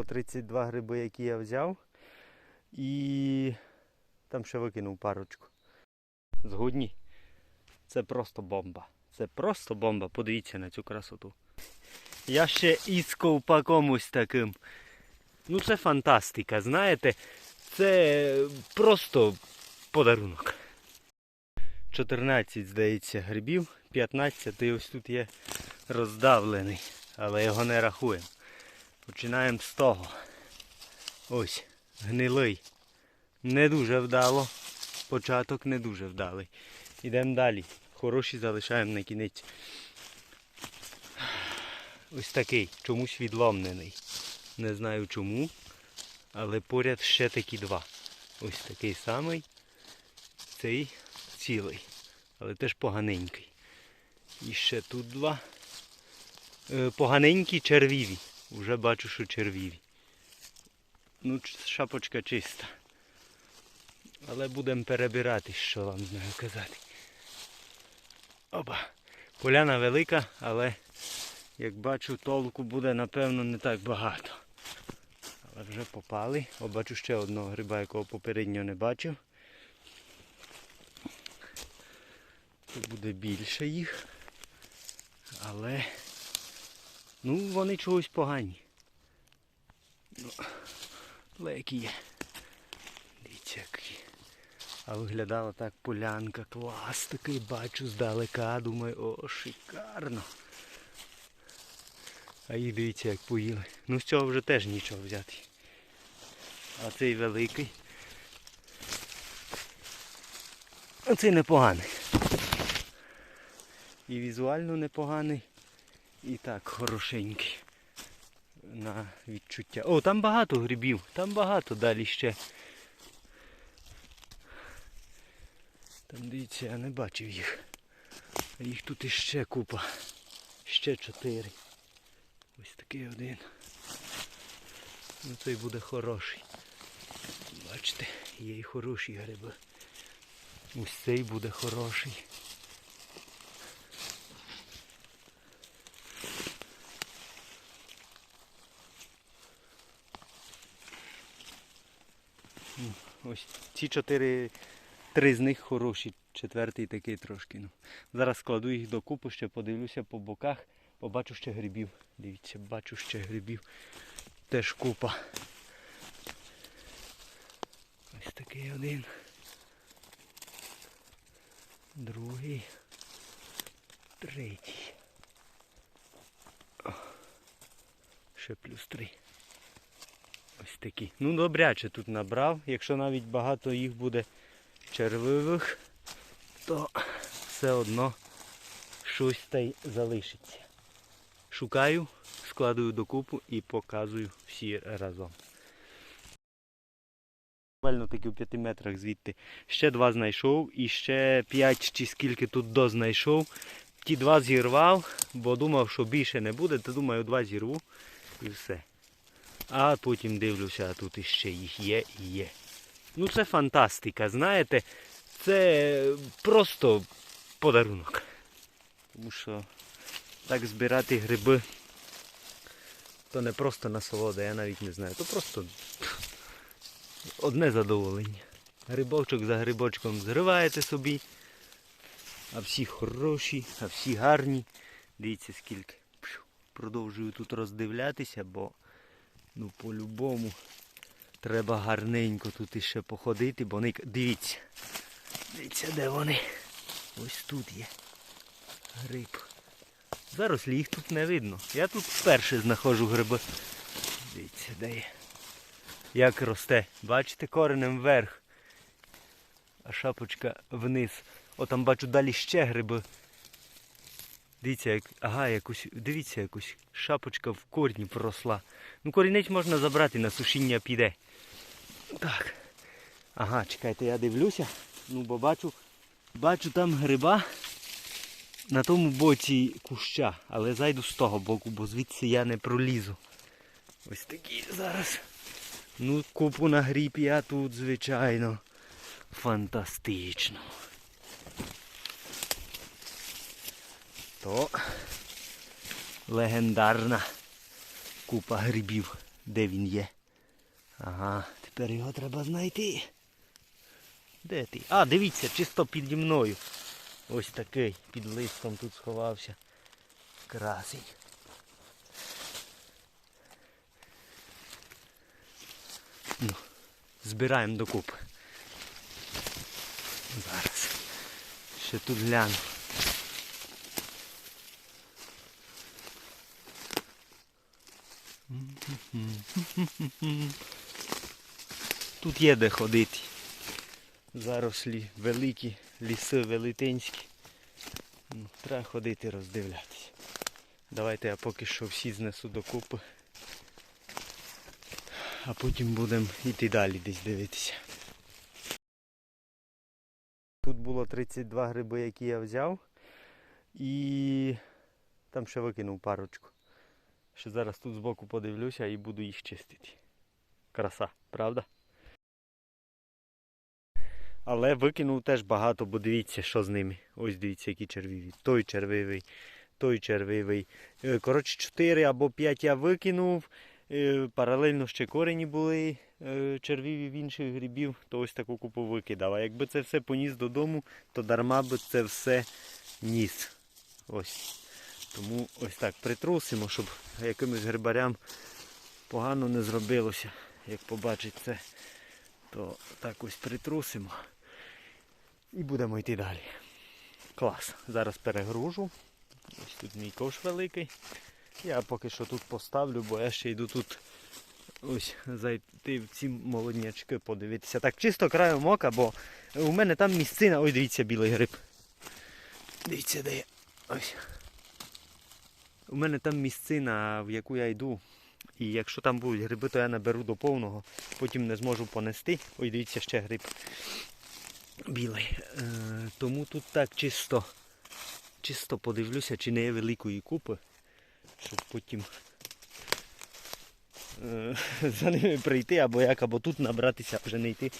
було 32 гриби, які я взяв. І там ще викинув парочку. Згодні. Це просто бомба. Це просто бомба. Подивіться на цю красоту. Я ще іскав по комусь таким. Ну це фантастика, знаєте. Це просто подарунок. 14, здається, грибів, 15 і ось тут є роздавлений, але його не рахуємо. Починаємо з того. Ось, гнилий. Не дуже вдало. Початок не дуже вдалий. Йдемо далі. Хороші залишаємо на кінець. Ось такий, чомусь відломлений. Не знаю чому, але поряд ще такі два. Ось такий самий. Цей цілий, але теж поганенький. І ще тут два. Е, Поганенькі червіві. Уже бачу, що червіві. Ну, шапочка чиста. Але будемо перебирати, що вам знаю казати. Опа. Поляна велика, але як бачу, толку буде напевно не так багато. Але вже попали. О, бачу ще одного гриба, якого попередньо не бачив. Тут буде більше їх. Але ну вони чогось погані. Ну, але які є. Дивіться які. А виглядала так полянка, клас такий, бачу здалека, думаю, о, шикарно. А їх дивіться, як поїли. Ну з цього вже теж нічого взяти. А цей великий. Оцей непоганий. І візуально непоганий, і так хорошенький. На відчуття. О, там багато грибів, там багато далі ще. Там дивіться, я не бачив їх. А їх тут іще купа. Ще чотири. Ось такий один. Ну цей буде хороший. Бачите, є і хороші гриби. Ось цей буде хороший. Ось ці чотири, три з них хороші, четвертий такий трошки. Ну. Зараз складу їх докупи, ще подивлюся по боках, побачу ще грибів. Дивіться, бачу ще грибів. Теж купа. Ось такий один. Другий. Третій. Ще плюс три. Ось такі. Ну добряче тут набрав. Якщо навіть багато їх буде червивих, то все одно щось та й залишиться. Шукаю, складую докупу і показую всі разом. Буквально таки в 5 метрах звідти. Ще два знайшов і ще 5 чи скільки тут до знайшов. Ті два зірвав, бо думав, що більше не буде, то думаю, два зірву і все. А потім дивлюся, а тут іще їх є і є. Ну це фантастика, знаєте, це просто подарунок. Тому що так збирати гриби то не просто насолода, я навіть не знаю. То просто одне задоволення. Грибочок за грибочком зриваєте собі. А всі хороші, а всі гарні. Дивіться скільки. Продовжую тут роздивлятися, бо ну по-любому треба гарненько тут іще походити, бо вони... Дивіться. Дивіться, де вони. Ось тут є. Гриб. Зараз їх тут не видно. Я тут вперше знаходжу гриби. Дивіться, де є. Як росте. Бачите, коренем вверх. А шапочка вниз. О, там бачу далі ще гриби. Дивіться, як, ага, якусь, дивіться, якусь шапочка в корні проросла. Ну, корінець можна забрати, на сушіння піде. Так. Ага, чекайте, я дивлюся. Ну, бо бачу, бачу там гриба на тому боці куща, але зайду з того боку, бо звідси я не пролізу. Ось такі зараз. Ну, купу нагріб я тут, звичайно. Фантастично. То легендарна купа грибів. де він є. Ага, тепер його треба знайти. Де ти? А, дивіться, чисто піді мною. Ось такий під листом тут сховався. Красень. Ну, збираємо докупи. Зараз. Ще тут гляну. Тут є де ходити. Зарослі великі, ліси велетенські. Ну, Треба ходити роздивлятися. Давайте я поки що всі знесу докупи. А потім будемо йти далі десь дивитися. Тут було 32 гриби, які я взяв. І там ще викинув парочку. Ще зараз тут збоку подивлюся і буду їх чистити. Краса, правда? Але викинув теж багато, бо дивіться, що з ними. Ось дивіться, які червиві. Той червивий, той червивий. Е, Коротше, 4 або 5 я викинув. Е, Паралельно ще корені були е, червиві в інших грибів, то ось таку купу викидав. А якби це все поніс додому, то дарма би це все ніс. Ось. Тому ось так притрусимо, щоб якимось грибарям погано не зробилося. Як побачить це, то так ось притрусимо і будемо йти далі. Клас. Зараз перегружу. Ось тут мій кош великий. Я поки що тут поставлю, бо я ще йду тут ось зайти в ці молоднячки подивитися. Так, чисто краєм ока, бо у мене там місцина. Ой, дивіться, білий гриб. Дивіться, де я. Ось. У мене там місцина, в яку я йду. І якщо там будуть гриби, то я наберу до повного, потім не зможу понести. Ой, дивіться, ще гриб білий. Е, тому тут так чисто, чисто подивлюся, чи не є великої купи, щоб потім е, за ними прийти або як, або тут набратися, вже не йти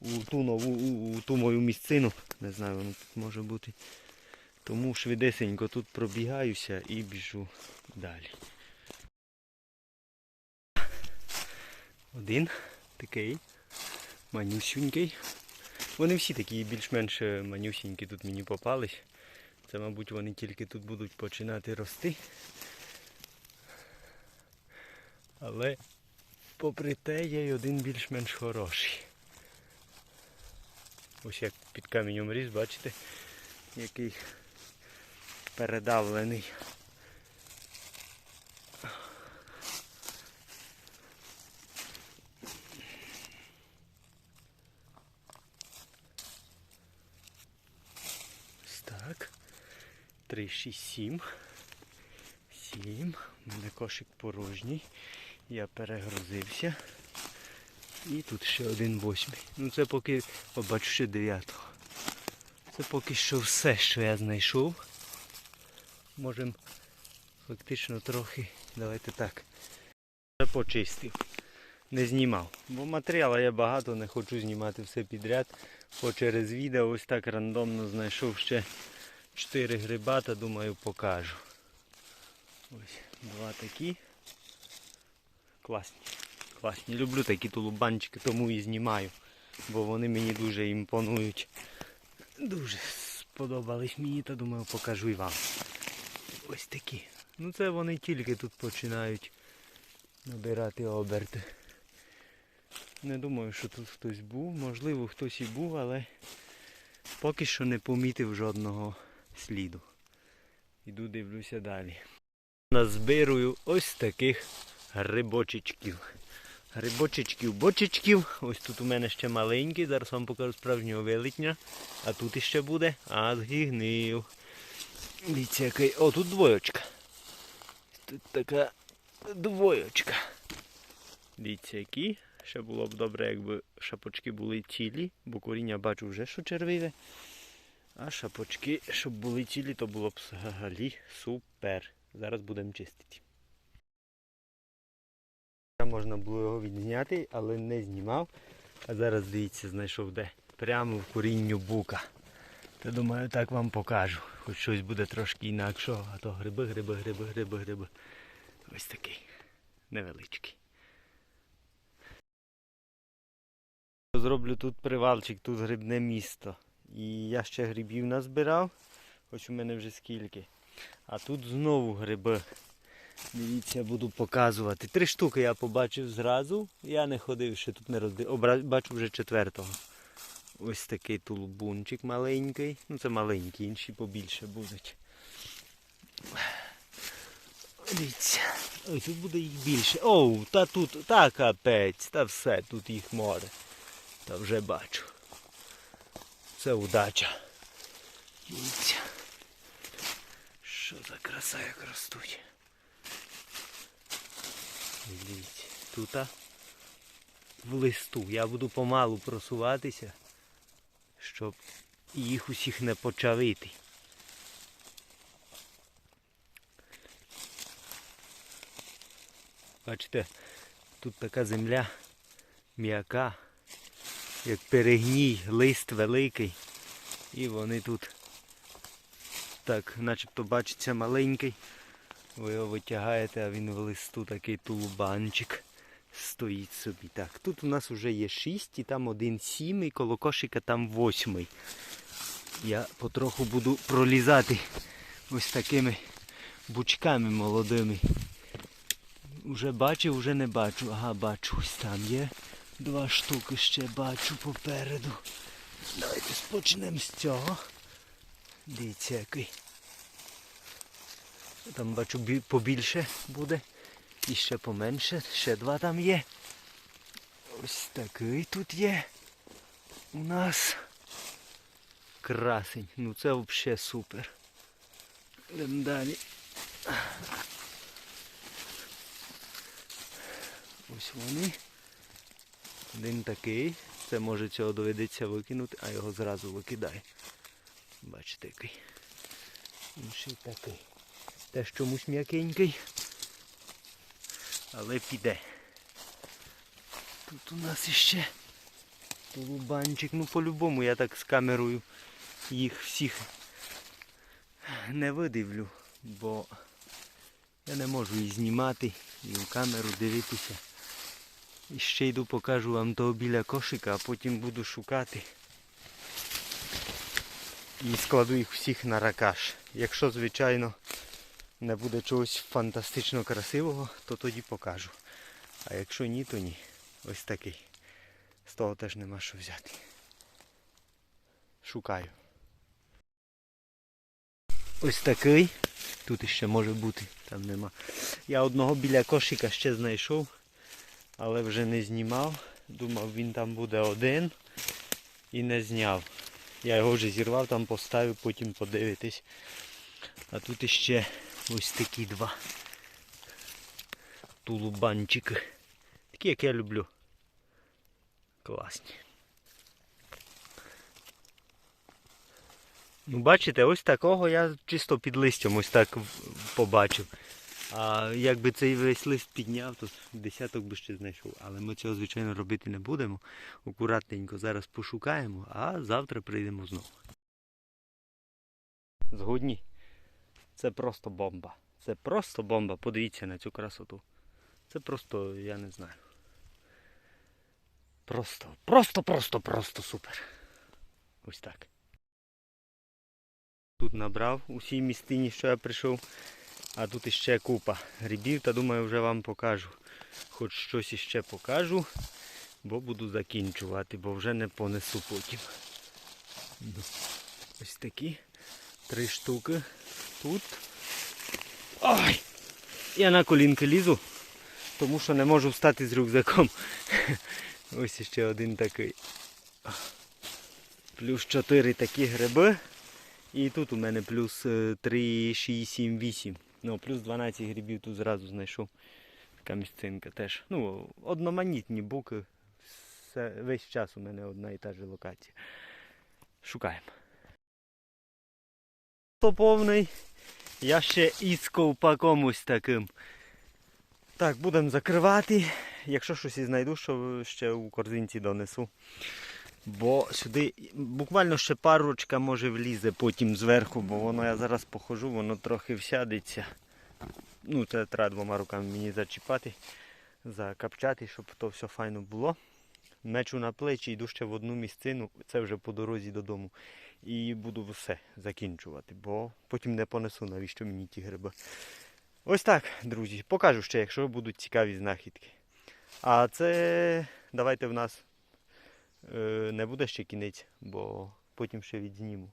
у ту нову, у, у ту мою місцину. Не знаю, воно тут може бути. Тому швидесенько тут пробігаюся і біжу далі. Один такий манюсюнький. Вони всі такі більш-менш манюсінькі тут мені попались. Це, мабуть, вони тільки тут будуть починати рости. Але попри те є й один більш-менш хороший. Ось як під каменем ріс, бачите, який передавлений. Ось так. 3, 6, 7. 7. У мене кошик порожній. Я перегрузився. І тут ще один восьмий. Ну це поки, о, бачу ще дев'ятого. Це поки що все, що я знайшов. Можемо фактично трохи, давайте так. Почистив. Не знімав. Бо матеріалу є багато, не хочу знімати все підряд. Бо через відео ось так рандомно знайшов ще 4 гриба та думаю покажу. Ось два такі. Класні. Класні. Люблю такі тулубанчики, тому і знімаю. Бо вони мені дуже імпонують. Дуже сподобались мені, та думаю покажу і вам. Ось такі. Ну це вони тільки тут починають набирати оберти. Не думаю, що тут хтось був. Можливо, хтось і був, але поки що не помітив жодного сліду. Іду дивлюся далі. Назбирую ось таких грибочечків. Грибочечків, бочечків. Ось тут у мене ще маленький, зараз вам покажу справжнього велетня. А тут іще буде. А, згігнив. Дивіться, який. О, тут двоєчка. Тут така двоєчка. Дивіться, які. Ще було б добре, якби шапочки були цілі, бо коріння бачу вже, що червиве. А шапочки, щоб були цілі, то було б взагалі супер. Зараз будемо чистити. Можна було його відзняти, але не знімав. А зараз дивіться, знайшов де. Прямо в корінню бука. Та думаю, так вам покажу. Хоч щось буде трошки інакшого, а то гриби, гриби, гриби, гриби, гриби. Ось такий невеличкий. Зроблю тут привалчик, тут грибне місто. І я ще грибів назбирав, хоч у мене вже скільки. А тут знову гриби. Дивіться, буду показувати. Три штуки я побачив зразу. Я не ходив, ще тут не роздив. Бачу вже четвертого. Ось такий тулбунчик маленький. Ну це маленький, інші побільше будуть. Дивіться. Ой, тут буде їх більше. Оу, та тут, та капець, та все, тут їх море. Та вже бачу. Це удача. Дивіться. Що за краса як ростуть. Дивіться. Тут в листу. Я буду помалу просуватися, щоб їх усіх не почавити. Бачите, тут така земля м'яка, як перегній, лист великий. І вони тут так, начебто бачиться маленький. Ви його витягаєте, а він в листу такий тулубанчик стоїть собі. Так, тут у нас вже є 6 і там один 7 і коло кошика там 8. Я потроху буду пролізати ось такими бучками молодими. Уже бачив, вже не бачу. Ага, бачу, ось там є. Два штуки ще бачу попереду. Давайте спочнемо з цього. Дивіться який. Там бачу побільше буде. І ще поменше. Ще два там є. Ось такий тут є. У нас. Красень. Ну це взагалі супер. Йдемо далі. Ось вони. Один такий. Це може цього доведеться викинути, а його зразу викидає. Бачите який. Інший такий. Теж чомусь м'якенький. Але піде. Тут у нас іще тулубанчик. Ну по-любому я так з камерою їх всіх не видивлю, бо я не можу і знімати, і в камеру дивитися. І ще йду покажу вам того біля кошика, а потім буду шукати. І складу їх всіх на ракаш. Якщо, звичайно, не буде чогось фантастично красивого, то тоді покажу. А якщо ні, то ні. Ось такий. З того теж нема що взяти. Шукаю. Ось такий. Тут іще може бути, там нема. Я одного біля кошика ще знайшов, але вже не знімав. Думав він там буде один і не зняв. Я його вже зірвав, там поставив, потім подивитись. А тут іще ось такі два тулубанчики. Такі, як я люблю. Класні. Ну, бачите, ось такого я чисто під листям ось так побачив. А якби цей весь лист підняв, то десяток би ще знайшов. Але ми цього, звичайно, робити не будемо. Акуратненько зараз пошукаємо, а завтра прийдемо знову. Згодні? Це просто бомба. Це просто бомба. Подивіться на цю красоту. Це просто, я не знаю. Просто, просто, просто, просто супер. Ось так. Тут набрав усій містині, що я прийшов. А тут іще купа грибів, та думаю, вже вам покажу. Хоч щось іще покажу, бо буду закінчувати, бо вже не понесу потім. Ось такі три штуки тут. Ой! Я на колінки лізу, тому що не можу встати з рюкзаком. Ось іще один такий. Плюс 4 такі гриби. І тут у мене плюс е, 3, 6, 7, 8. Ну, плюс 12 грибів тут зразу знайшов. Така місцинка теж. Ну, одноманітні буки. Весь час у мене одна і та ж локація. Шукаємо. То повний. Я ще із ковпаком ось таким. Так, будемо закривати. Якщо щось і знайду, що ще у корзинці донесу. Бо сюди буквально ще парочка може влізе потім зверху, бо воно я зараз похожу, воно трохи всядеться. Ну, це треба двома руками мені зачіпати, закапчати, щоб то все файно було. Мечу на плечі, йду ще в одну місцину, це вже по дорозі додому. І буду все закінчувати, бо потім не понесу, навіщо мені ті гриби. Ось так, друзі. Покажу ще, якщо будуть цікаві знахідки. А це давайте в нас е, не буде ще кінець, бо потім ще відзніму.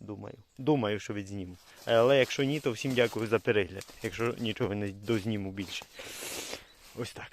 Думаю. Думаю, що відзніму. Але якщо ні, то всім дякую за перегляд. Якщо нічого не дозніму більше. Ось так.